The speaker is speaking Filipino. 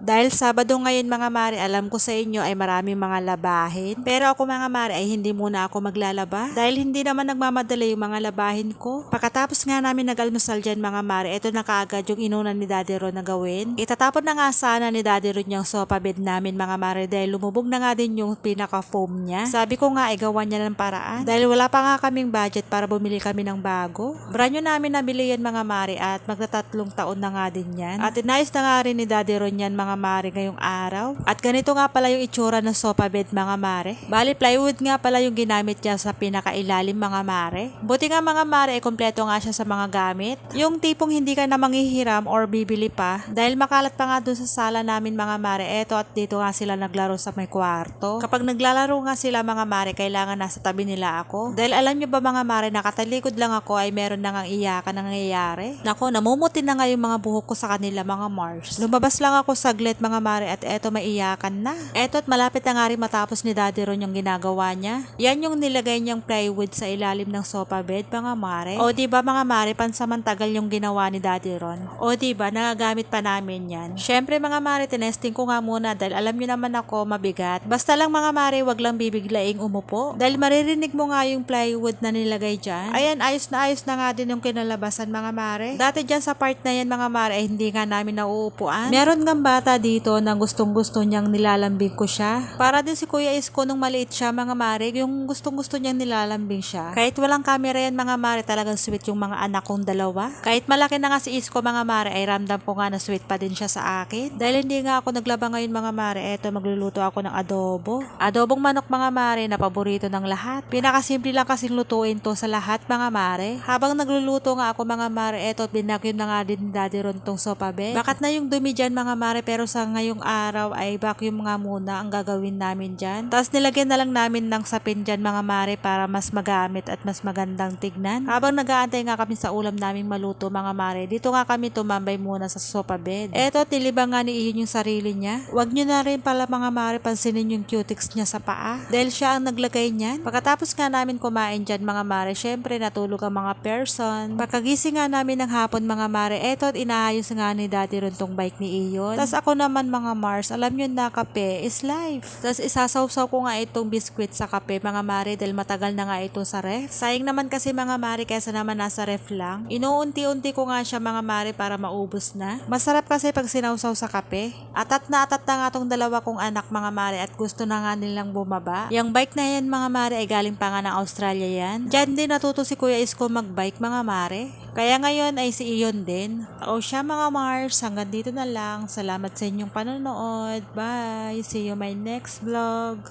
Dahil Sabado ngayon mga mare, alam ko sa inyo ay maraming mga labahin. Pero ako mga mare ay hindi muna ako maglalaba. Dahil hindi naman nagmamadali yung mga labahin ko. Pagkatapos nga namin nag-almusal dyan mga mare, ito na kaagad yung inunan ni Daddy Ron na gawin. Itatapon na nga sana ni Daddy Ron yung sofa bed namin mga mare dahil lumubog na nga din yung pinaka-foam niya. Sabi ko nga, igawa niya ng paraan. Dahil wala pa nga kaming budget para bumili kami ng bago. Brand new namin nabili yan mga mare at magtatatlong taon na nga din yan. At inayos na nga rin ni Daddy Ron yan mga mare ngayong araw. At ganito nga pala yung itsura ng sofa bed mga mare. Bali plywood nga pala yung ginamit niya sa pinakailalim mga mare. Buti nga mga mare, eh, kompleto nga siya sa mga gamit. Yung tipong hindi ka na manghihiram or bibili pa. Dahil makalat pa nga dun sa sala namin mga mare. Eto at dito nga sila naglaro sa may kwarto. Kapag naglalaro nga sila mga mare, kailangan nasa tabi nila ako. Dahil alam nyo ba mga mare, nakatalikod lang ako ay meron na nga iyakan na nangyayari. Nako, namumuti na nga yung mga buhok ko sa kanila mga Mars. Lumabas lang ako saglit mga mare at eto may iyakan na. Eto at malapit na nga rin matapos ni Daddy Ron yung ginagawa niya. Yan yung nilagay niyang plywood sa ilalim ng sofa bed mga mare. O di ba mga mare, pansamantagal yung ginawa ni Daddy Ron. O di ba nagagamit pa namin yan. Syempre mga mare, tinesting ko nga muna dahil alam niyo naman ako mabigat. Basta lang mga mare, wag lang bibiglaing umupo. Dahil maririnig mo nga yung plywood na nilagay dyan. Ayan, ayos na ayos na nga din yung kinalabasan mga mare. Dati dyan sa part na yan mga mare, ay hindi nga namin nauupuan. Meron nga bata dito na gustong gusto niyang nilalambing ko siya. Para din si Kuya Isko nung maliit siya mga mare, yung gustong gusto niyang nilalambing siya. Kahit walang camera yan mga mare, talagang sweet yung mga anak kong dalawa. Kahit malaki na nga si Isko mga mare, ay ramdam ko nga na sweet pa din siya sa akin. Dahil hindi nga ako naglaba ngayon mga mare, eto magluluto ako ng adobo. Adobong manok mga mare na paborito ng lahat. Pinakasimple lang kasing lutuin to sa lahat mga mare. Habang nagluluto nga ako mga mare, eto binakyum na nga din Daddy Ron tong sofa bed. Bakat na yung dumi dyan mga mare pero sa ngayong araw ay vacuum nga muna ang gagawin namin dyan. Tapos nilagyan na lang namin ng sapin dyan mga mare para mas magamit at mas magandang tignan. Habang nag-aantay nga kami sa ulam naming maluto mga mare, dito nga kami tumambay muna sa sofa bed. Eto, tilibang nga ni Iyon yung sarili niya. Huwag nyo na rin pala mga mare pansinin yung cutics niya sa paa. Dahil siya ang naglagay niyan. Pagkatapos nga namin kumain dyan mga mare, syempre natulog ang mga person. Pagkagising nga namin ng hapon mga mare, eto at inaayos nga ni Daddy ron tong bike ni Iyon. Tapos ako naman mga Mars, alam nyo na kape is life. Tapos isasawsaw ko nga itong biskwit sa kape mga mare dahil matagal na nga ito sa ref. Sayang naman kasi mga mare kaysa naman nasa ref lang. Inuunti-unti ko nga siya mga mare para maubos na. Masarap kasi pag sinawsaw sa kape. Atat na atat na nga tong dalawa kong anak mga mare at gusto na nga nilang bumaba. Yung bike na yan mga mare ay galing pa nga ng Australia yan. Diyan din natuto si Kuya Isko magbike mga mare. Kaya ngayon ay si Iyon din. O siya mga Mars, hanggang dito na lang. Salamat sa inyong panonood. Bye! See you my next vlog.